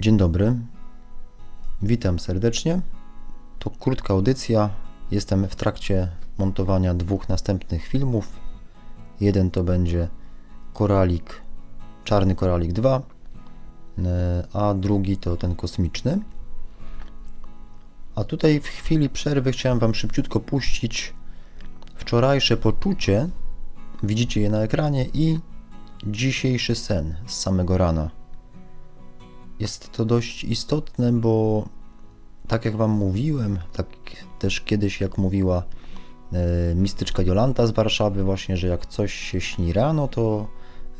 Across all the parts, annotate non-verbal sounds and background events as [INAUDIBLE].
Dzień dobry. Witam serdecznie. To krótka audycja. Jestem w trakcie montowania dwóch następnych filmów. Jeden to będzie Koralik, Czarny Koralik 2, e, a drugi to ten kosmiczny. A tutaj w chwili przerwy chciałem Wam szybciutko puścić wczorajsze poczucie. Widzicie je na ekranie i dzisiejszy sen z samego rana. Jest to dość istotne, bo tak jak Wam mówiłem, tak też kiedyś jak mówiła e, mistyczka Jolanta z Warszawy właśnie, że jak coś się śni rano, to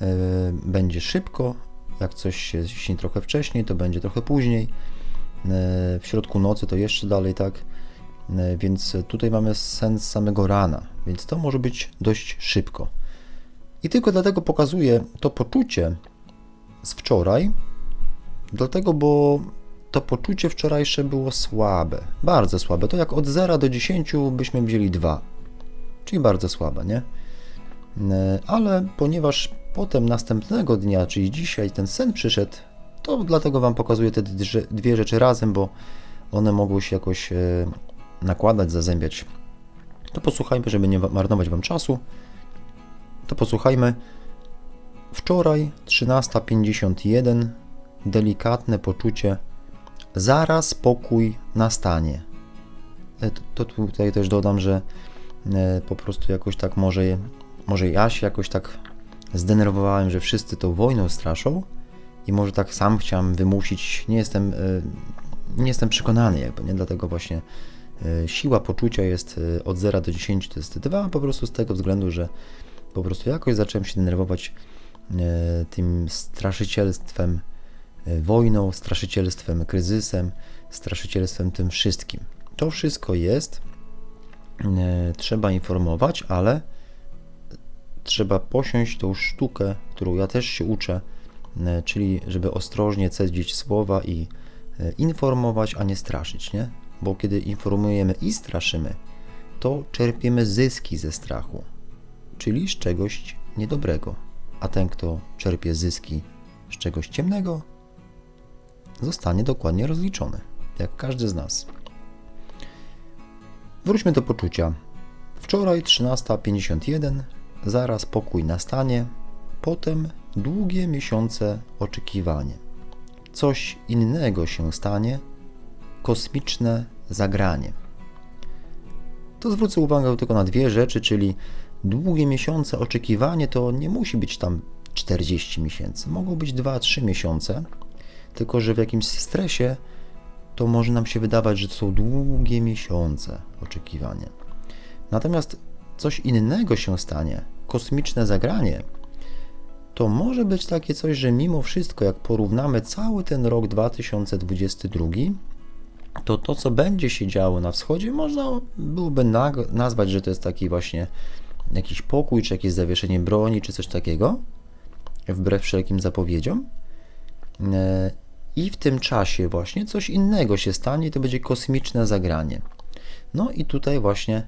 e, będzie szybko, jak coś się śni trochę wcześniej, to będzie trochę później, e, w środku nocy to jeszcze dalej, tak? Więc tutaj mamy sens samego rana, więc to może być dość szybko. I tylko dlatego pokazuję to poczucie z wczoraj, dlatego, bo to poczucie wczorajsze było słabe, bardzo słabe. To jak od 0 do 10 byśmy wzięli 2, czyli bardzo słabe, nie? E, Ale ponieważ potem następnego dnia, czyli dzisiaj, ten sen przyszedł, to dlatego Wam pokazuję te dwie rzeczy razem, bo one mogły się jakoś e, nakładać, zazębiać. To posłuchajmy, żeby nie wa- marnować Wam czasu. To posłuchajmy. Wczoraj 13.51 delikatne poczucie zaraz pokój nastanie. E, To, tutaj też dodam, że e, po prostu jakoś tak może, może ja się jakoś tak zdenerwowałem, że wszyscy tą wojną straszą i może tak sam chciałem wymusić, nie jestem, e, nie jestem przekonany jakby, nie? Dlatego właśnie siła poczucia jest od 0 do 10 to jest 2, po prostu z tego względu, że po prostu jakoś zacząłem się denerwować tym straszycielstwem wojną, straszycielstwem kryzysem, straszycielstwem tym wszystkim. To wszystko jest, e, trzeba informować, ale trzeba posiąść tą sztukę, którą ja też się uczę, e, czyli żeby ostrożnie cedzić słowa i e, informować, a nie straszyć, nie? Bo kiedy informujemy i straszymy, to czerpiemy zyski ze strachu, czyli z czegoś niedobrego. A ten, kto czerpie zyski z czegoś ciemnego, zostanie dokładnie rozliczony, jak każdy z nas. Wróćmy do poczucia. Wczoraj 13.51, zaraz pokój nastanie, potem długie miesiące oczekiwanie. Coś innego się stanie, kosmiczne zagranie. To zwrócę uwagę tylko na dwie rzeczy, czyli długie miesiące oczekiwanie to nie musi być tam 40 miesięcy, mogą być 2-3 miesiące, tylko że w jakimś stresie to może nam się wydawać, że to są długie miesiące oczekiwania. Natomiast coś innego się stanie, kosmiczne zagranie, to może być takie coś, że mimo wszystko, jak porównamy cały ten rok 2022, to to, co będzie się działo na wschodzie, można byłoby nazwać, że to jest taki właśnie jakiś pokój, czy jakieś zawieszenie broni, czy coś takiego, wbrew wszelkim zapowiedziom. I w tym czasie właśnie coś innego się stanie, to będzie kosmiczne zagranie. No i tutaj właśnie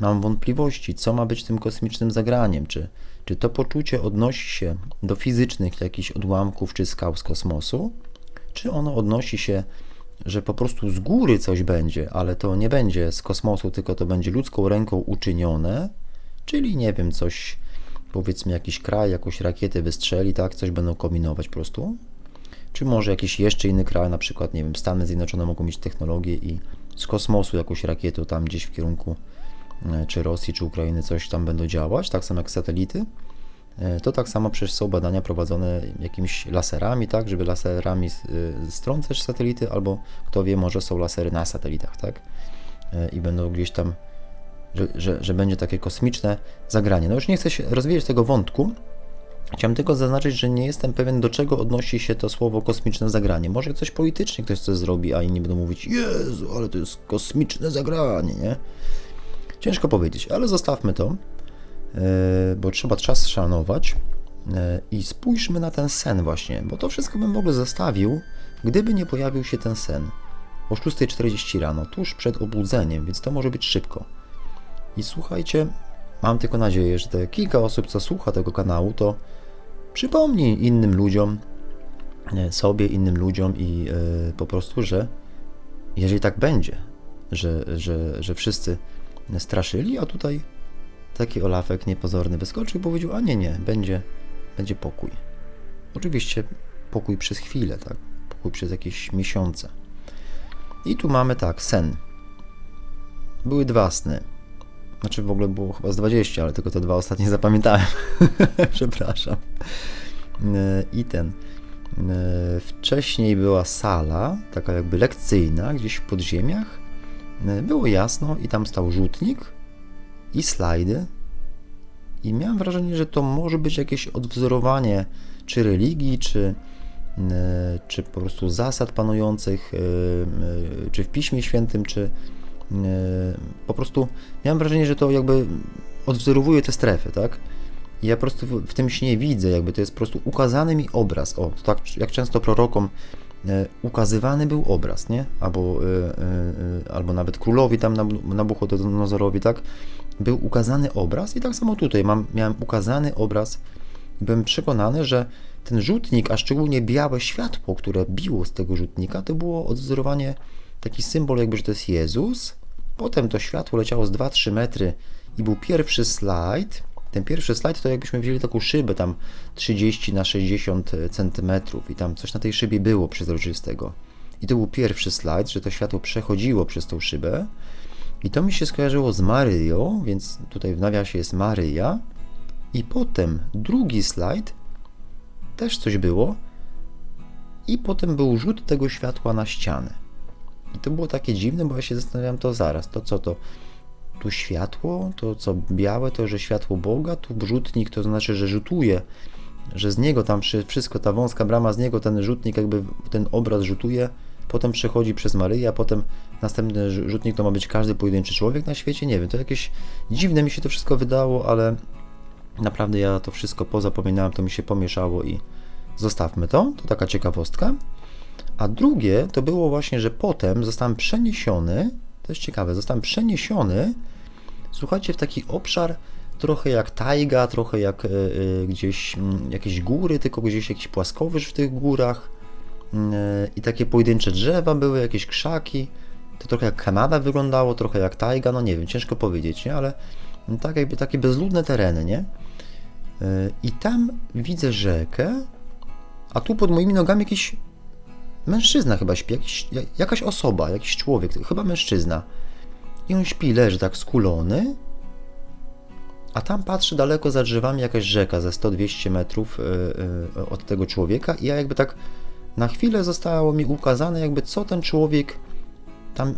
mam wątpliwości, co ma być tym kosmicznym zagraniem. Czy, czy to poczucie odnosi się do fizycznych jakichś odłamków czy skał z kosmosu, czy ono odnosi się, że po prostu z góry coś będzie, ale to nie będzie z kosmosu, tylko to będzie ludzką ręką uczynione, czyli nie wiem, coś, powiedzmy jakiś kraj, jakąś rakietę wystrzeli, tak, coś będą kombinować po prostu. Czy może jakiś jeszcze inny kraj, na przykład, nie wiem, Stany Zjednoczone mogą mieć technologię i z kosmosu jakąś rakietę tam gdzieś w kierunku e, czy Rosji, czy Ukrainy coś tam będą działać, tak samo jak satelity. E, To tak samo przecież są badania prowadzone jakimiś laserami, tak, żeby laserami y, strącać satelity, albo kto wie, może są lasery na satelitach, tak, E, i będą gdzieś tam, że, że, że będzie takie kosmiczne zagranie. No już nie chcę się rozwijać tego wątku, Chciałem tylko zaznaczyć, że nie jestem pewien, do czego odnosi się to słowo kosmiczne zagranie. Może coś politycznie ktoś coś zrobi, a inni będą mówić, Jezu, ale to jest kosmiczne zagranie, nie? Ciężko powiedzieć, ale zostawmy to, e, bo trzeba czas szanować e, i spójrzmy na ten sen właśnie, bo to wszystko bym w ogóle zostawił, gdyby nie pojawił się ten sen o 6.40 rano, tuż przed obudzeniem, więc to może być szybko. I słuchajcie, mam tylko nadzieję, że te kilka osób, co słucha tego kanału, to przypomni innym ludziom, e, sobie, innym ludziom i e, po prostu, że jeżeli tak będzie, że, że, że wszyscy straszyli, a tutaj taki Olafek niepozorny wyskoczył i powiedział, a nie, nie, będzie, będzie pokój. Oczywiście pokój przez chwilę, tak? Pokój przez jakieś miesiące. I tu mamy tak, sen. Były dwa sny. Znaczy w ogóle było chyba z 20, ale tylko te dwa ostatnie [LAUGHS] zapamiętałem. [LAUGHS] Przepraszam. I ten. Wcześniej była sala, taka jakby lekcyjna, gdzieś w podziemiach. Było jasno i tam stał rzutnik i slajdy. I miałem wrażenie, że to może być jakieś odwzorowanie czy religii, czy, czy po prostu zasad panujących, czy w Piśmie Świętym, czy po prostu miałem wrażenie, że to jakby odwzorowuje te strefy, tak? Ja po prostu w, w, tym śnie widzę, jakby to jest po prostu ukazany mi obraz. O, tak jak często prorokom e, ukazywany był obraz, nie? Albo, e, e, albo nawet królowi tam Nabuchodonozorowi, tak? Był ukazany obraz i tak samo tutaj mam, miałem ukazany obraz. Byłem przekonany, że ten rzutnik, a szczególnie białe światło, które biło z tego rzutnika, to było odwzorowanie, taki symbol jakby, że to jest Jezus. Potem to światło leciało z 2-3 metry i był pierwszy slajd, ten pierwszy slajd to jakbyśmy wzięli taką szybę tam 30 na 60 cm i tam coś na tej szybie było przezroczystego. I to był pierwszy slajd, że to światło przechodziło przez tą szybę. I to mi się skojarzyło z Maryją, więc tutaj w nawiasie jest Maryja. I potem drugi slajd, też coś było. I potem był rzut tego światła na ścianę. I to było takie dziwne, bo ja się zastanawiam, to zaraz, to co to? tu światło, to co białe, to że światło Boga, tu rzutnik to znaczy, że rzutuje, że z niego tam wszystko, ta wąska brama, z niego ten rzutnik, jakby ten obraz rzutuje, potem przechodzi przez Maryję, a potem następny rzutnik to ma być każdy pojedynczy człowiek na świecie, nie wiem, to jakieś dziwne mi się to wszystko wydało, ale naprawdę ja to wszystko pozapominałem, to mi się pomieszało i zostawmy to, to taka ciekawostka. A drugie to było właśnie, że potem zostałem przeniesiony to jest ciekawe. Zostałem przeniesiony, słuchajcie, w taki obszar trochę jak tajga, trochę jak y, y, gdzieś y, jakieś góry, tylko gdzieś jakiś płaskowyż w tych górach y, i takie pojedyncze drzewa były, jakieś krzaki. To trochę jak Kanada wyglądało, trochę jak tajga, no nie wiem, ciężko powiedzieć, nie? ale tak jakby takie bezludne tereny, nie? I tam widzę rzekę, a tu pod moimi nogami jakiś Mężczyzna chyba śpi, jakiś, jakaś osoba, jakiś człowiek, chyba mężczyzna. I on śpi, leży tak skulony, a tam patrzy daleko za drzewami jakaś rzeka za 100-200 metrów y, y, od tego człowieka i ja jakby tak na chwilę zostało mi ukazane jakby co ten człowiek tam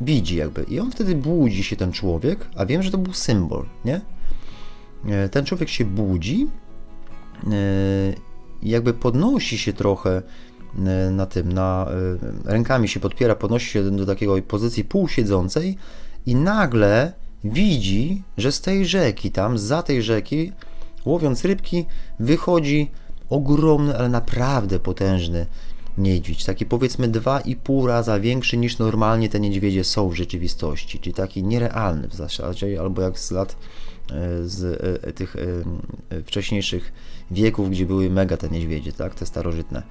widzi jakby. I on wtedy budzi się ten człowiek, a wiem, że to był symbol, nie? E, ten człowiek się budzi e, jakby podnosi się trochę E, na tym, na e, rękami się podpiera, podnosi się do takiej pozycji półsiedzącej i nagle widzi, że z tej rzeki, tam za tej rzeki, łowiąc rybki, wychodzi ogromny, ale naprawdę potężny niedźwiedź. Taki powiedzmy dwa i pół raza większy niż normalnie te niedźwiedzie są w rzeczywistości, czyli taki nierealny w zasadzie, albo jak z lat e, z tych wcześniejszych wieków, gdzie były mega te niedźwiedzie, tak, te starożytne.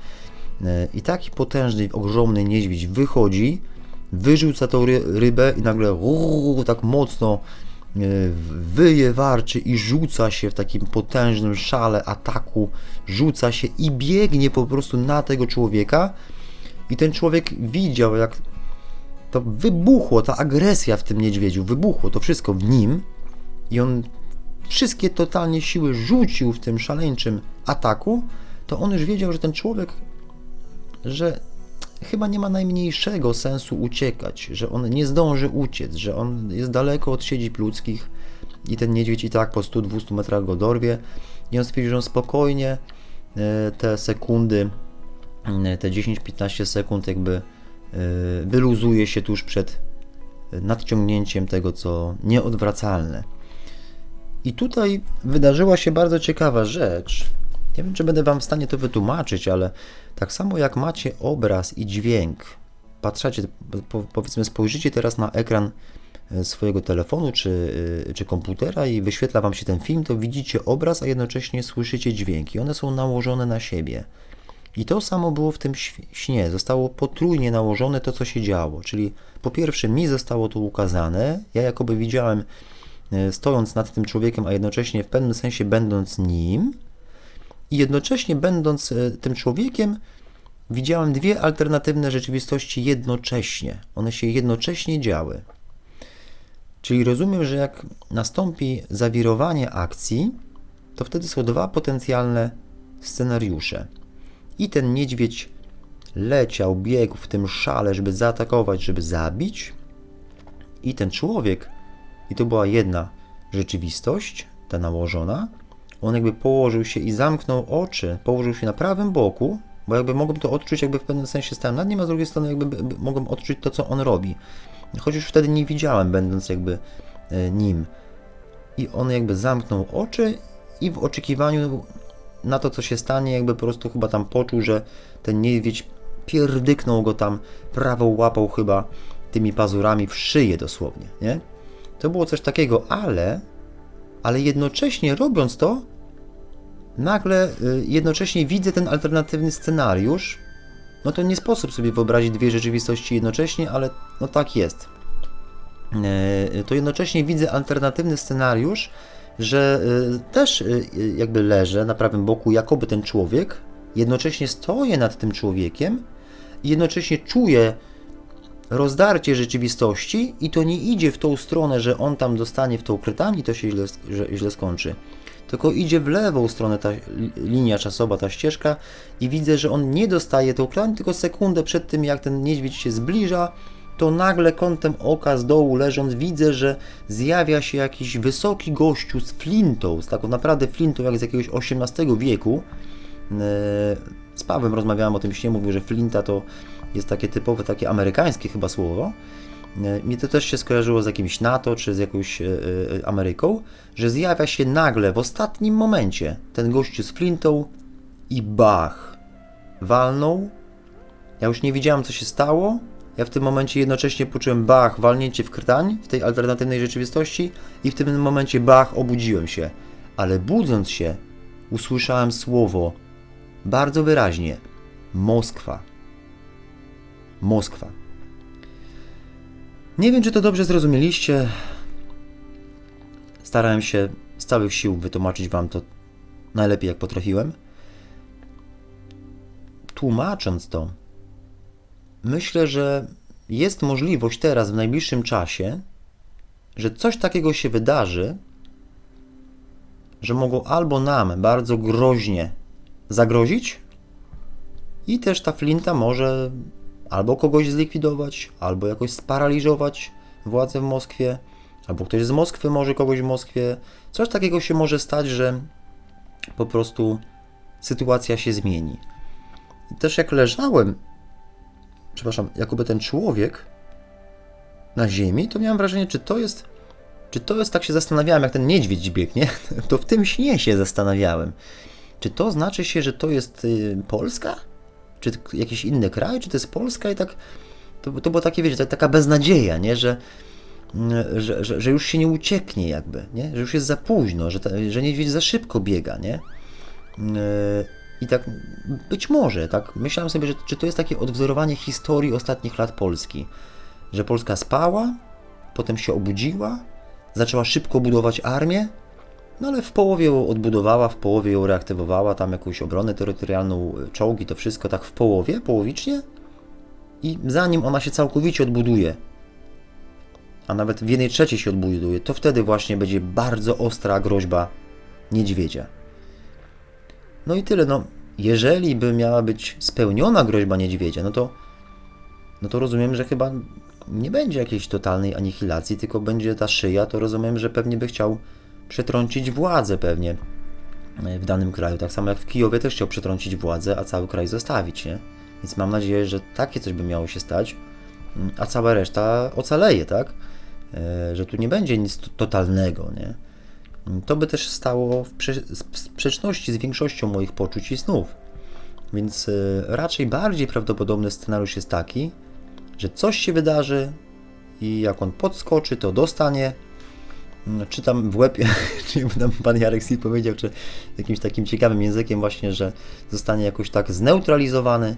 I taki potężny, ogromny niedźwiedź wychodzi, wyrzuca tą rybę i nagle uu, tak mocno e, wyje, warczy i rzuca się w takim potężnym szale ataku, rzuca się i biegnie po prostu na tego człowieka. I ten człowiek widział, jak to wybuchło, ta agresja w tym niedźwiedziu, wybuchło to wszystko w nim. I on wszystkie totalnie siły rzucił w tym szaleńczym ataku, to on już wiedział, że ten człowiek że chyba nie ma najmniejszego sensu uciekać, że on nie zdąży uciec, że on jest daleko od siedzib ludzkich i ten niedźwiedź i tak po 100-200 metrach go dorwie i on stwierdził, że on spokojnie e, te sekundy, e, te 10-15 sekund jakby e, wyluzuje się tuż przed nadciągnięciem tego, co nieodwracalne. I tutaj wydarzyła się bardzo ciekawa rzecz, nie wiem, czy będę Wam w stanie to wytłumaczyć, ale tak samo jak macie obraz i dźwięk, patrzycie, powiedzmy, spojrzycie teraz na ekran e, swojego telefonu czy, e, czy komputera i wyświetla Wam się ten film, to widzicie obraz, a jednocześnie słyszycie dźwięki. One są nałożone na siebie. I to samo było w tym śnie. Zostało potrójnie nałożone to, co się działo. Czyli po pierwsze, mi zostało to ukazane. Ja jakoby widziałem, e, stojąc nad tym człowiekiem, a jednocześnie w pewnym sensie będąc nim. I jednocześnie będąc e, tym człowiekiem, widziałem dwie alternatywne rzeczywistości jednocześnie. One się jednocześnie działy. Czyli rozumiem, że jak nastąpi zawirowanie akcji, to wtedy są dwa potencjalne scenariusze. I ten niedźwiedź leciał, biegł w tym szale, żeby zaatakować, żeby zabić. I ten człowiek, i to była jedna rzeczywistość, ta nałożona, on jakby położył się i zamknął oczy, położył się na prawym boku, bo jakby mogłem to odczuć, jakby w pewnym sensie stałem nad nim, a z drugiej strony jakby by- by- mogłem odczuć to, co on robi. Choć już wtedy nie widziałem, będąc jakby e, nim. I on jakby zamknął oczy i w oczekiwaniu na to, co się stanie, jakby po prostu chyba tam poczuł, że ten niedźwiedź pierdyknął go tam prawą łapą chyba tymi pazurami w szyję dosłownie, nie? To było coś takiego, ale ale jednocześnie robiąc to, nagle y, jednocześnie widzę ten alternatywny scenariusz. No to nie sposób sobie wyobrazić dwie rzeczywistości jednocześnie, ale no tak jest. E, To jednocześnie widzę alternatywny scenariusz, że y, też y, y, jakby leżę na prawym boku, jakoby ten człowiek, jednocześnie stoję nad tym człowiekiem jednocześnie czuję rozdarcie rzeczywistości i to nie idzie w tą stronę, że on tam dostanie w tą krytami to się źle, źle skończy. Tylko idzie w lewą stronę ta li- linia czasowa, ta ścieżka i widzę, że on nie dostaje tą krani, tylko sekundę przed tym, jak ten niedźwiedź się zbliża, to nagle kątem oka z dołu leżąc widzę, że zjawia się jakiś wysoki gościu z flintą, z taką naprawdę flintą jak z jakiegoś XVIII wieku. E, Z Pawłem rozmawiałem o tym śnie, mówił, że flinta to jest takie typowe, takie amerykańskie chyba słowo. E, Mi to też się skojarzyło z jakimś NATO czy z jakąś e, e, Ameryką, że zjawia się nagle w ostatnim momencie ten gościu z flintą i bach, walnął. Ja już nie wiedziałem, co się stało. Ja w tym momencie jednocześnie poczułem bach, walnięcie w krtań w tej alternatywnej rzeczywistości i w tym momencie bach, obudziłem się. Ale budząc się, usłyszałem słowo bardzo wyraźnie: Moskwa. Moskwa. Nie wiem, czy to dobrze zrozumieliście. Starałem się z całych sił wytłumaczyć Wam to najlepiej, jak potrafiłem. Tłumacząc to, myślę, że jest możliwość teraz, w najbliższym czasie, że coś takiego się wydarzy, że mogą albo nam bardzo groźnie zagrozić, i też ta flinta może albo kogoś zlikwidować, albo jakoś sparaliżować władze w Moskwie, albo ktoś z Moskwy może kogoś w Moskwie. Coś takiego się może stać, że po prostu sytuacja się zmieni. I też jak leżałem, przepraszam, jakoby ten człowiek na ziemi, to miałem wrażenie, czy to jest, czy to jest, tak się zastanawiałem, jak ten niedźwiedź biegnie, [LAUGHS] to w tym śnie się zastanawiałem. Czy to znaczy się, że to jest y, Polska? Czy jakiś inny kraj? Czy to jest Polska? I tak to, to było takie, wiecie, ta- taka beznadzieja, nie? Że, mm, że, że, że już się nie ucieknie jakby, nie? Że już jest za późno, że, ta, że niedźwiedź za szybko biega, nie? Yy, I tak być może, tak myślałem sobie, że czy to jest takie odwzorowanie historii ostatnich lat Polski, że Polska spała, potem się obudziła, zaczęła szybko budować armię, no ale w połowie ją odbudowała, w połowie ją reaktywowała, tam jakąś obronę terytorialną, y, czołgi, to wszystko tak w połowie, połowicznie. I zanim ona się całkowicie odbuduje, a nawet w jednej trzeciej się odbuduje, to wtedy właśnie będzie bardzo ostra groźba niedźwiedzia. No i tyle, no jeżeli by miała być spełniona groźba niedźwiedzia, no to, no to rozumiem, że chyba nie będzie jakiejś totalnej anihilacji, tylko będzie ta szyja, to rozumiem, że pewnie by chciał przetrącić władzę pewnie e, w danym kraju. Tak samo jak w Kijowie też chciał przetrącić władzę, a cały kraj zostawić, nie? Więc mam nadzieję, że takie coś by miało się stać, mm, a cała reszta ocaleje, tak? E, Że tu nie będzie nic totalnego, nie? Mm, To by też stało w w sprzeczności z większością moich poczuć i snów. Więc e, raczej bardziej prawdopodobny scenariusz jest taki, że coś się wydarzy i jak on podskoczy, to dostanie no, czytam w łeb, [LAUGHS] czy tam pan Jarek Sil powiedział, czy jakimś takim ciekawym językiem właśnie, że zostanie jakoś tak zneutralizowany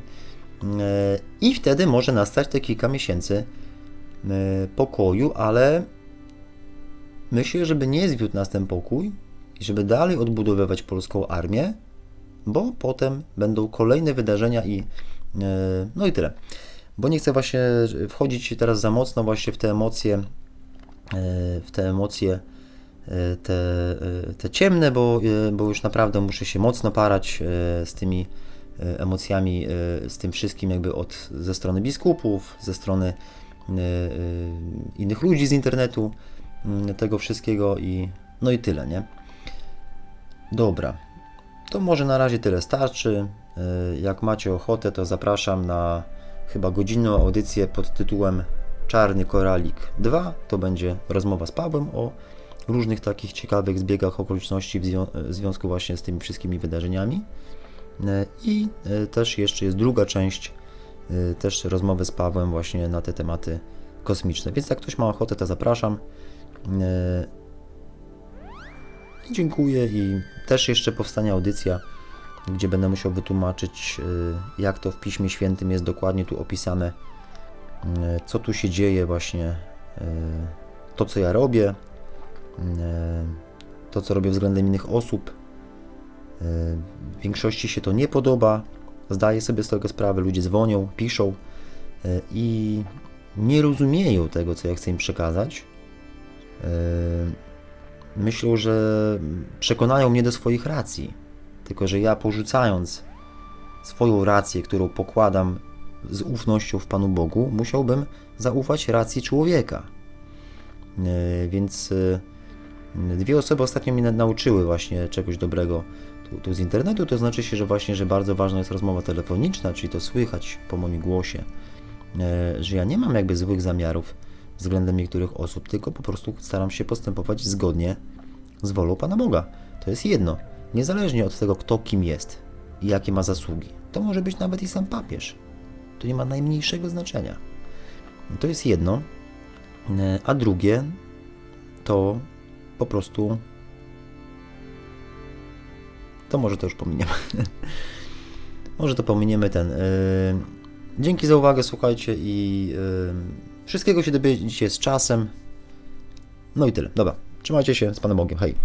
e, i wtedy może nastać te kilka miesięcy e, pokoju, ale myślę, żeby nie zwiódł nas ten pokój i żeby dalej odbudowywać polską armię, bo potem będą kolejne wydarzenia i e, no i tyle. Bo nie chcę właśnie wchodzić teraz za mocno właśnie w te emocje, w te emocje e, te, e, te ciemne, bo, e, bo już naprawdę muszę się mocno parać e, z tymi e, emocjami, e, z tym wszystkim jakby od, ze strony biskupów, ze strony e, e, innych ludzi z internetu, m, tego wszystkiego i no i tyle, nie? Dobra, to może na razie tyle starczy. E, Jak macie ochotę, to zapraszam na chyba godzinną audycję pod tytułem Czarny Koralik 2. To będzie rozmowa z Pawłem o różnych takich ciekawych zbiegach okoliczności w zwią- w związku właśnie z tymi wszystkimi wydarzeniami. E, I e, też jeszcze jest druga część, e, też rozmowy z Pawłem właśnie na te tematy kosmiczne. Więc jak ktoś ma ochotę, to zapraszam. I Dziękuję i też jeszcze powstanie audycja, gdzie będę musiał wytłumaczyć, jak to w Piśmie Świętym jest dokładnie tu opisane, co tu się dzieje właśnie, y, to co ja robię, y, to co robię względem innych osób. W większości się to nie podoba, zdaję sobie z tego sprawę, ludzie dzwonią, piszą i nie rozumieją tego, co ja chcę im przekazać. Myślą, że przekonają mnie do swoich racji. Tylko, że ja porzucając swoją rację, którą pokładam z ufnością w Panu Bogu, musiałbym zaufać racji człowieka. E, Więc e, dwie osoby ostatnio mnie na- nauczyły właśnie czegoś dobrego tu, tu z internetu. To znaczy się, że właśnie, że bardzo ważna jest rozmowa telefoniczna, czyli to słychać po moim głosie, e, że ja nie mam jakby złych zamiarów względem niektórych osób, tylko po prostu staram się postępować zgodnie z wolą Pana Boga. To jest jedno. Niezależnie od tego, kto kim jest i jakie ma zasługi. To może być nawet i sam papież. To nie ma najmniejszego znaczenia. To jest jedno. E, A drugie to po prostu. To może to już pominiemy. [LAUGHS] może to pominiemy ten. e, Dzięki za uwagę, słuchajcie i e, wszystkiego się dowiedzicie z czasem. No i tyle. Dobra, trzymajcie się z Panem Bogiem. Hej.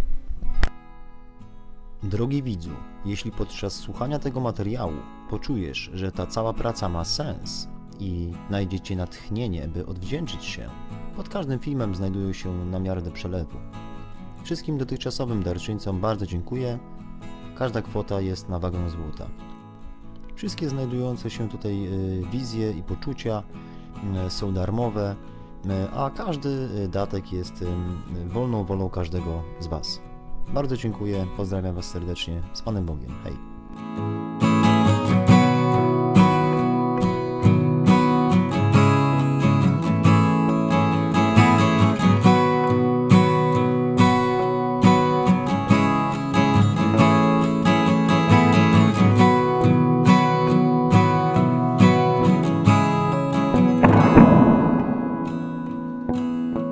Drogi widzu, jeśli podczas słuchania tego materiału poczujesz, że ta cała praca ma sens i znajdziecie natchnienie, by odwdzięczyć się, pod każdym filmem znajdują się namiary przelewu. Wszystkim dotychczasowym darczyńcom bardzo dziękuję. Każda kwota jest na wagę złota. Wszystkie znajdujące się tutaj y, wizje i poczucia y, są darmowe, y, a każdy datek jest wolną wolą każdego z Was. Bardzo dziękuję, pozdrawiam Was serdecznie, z Panem Bogiem. Hej.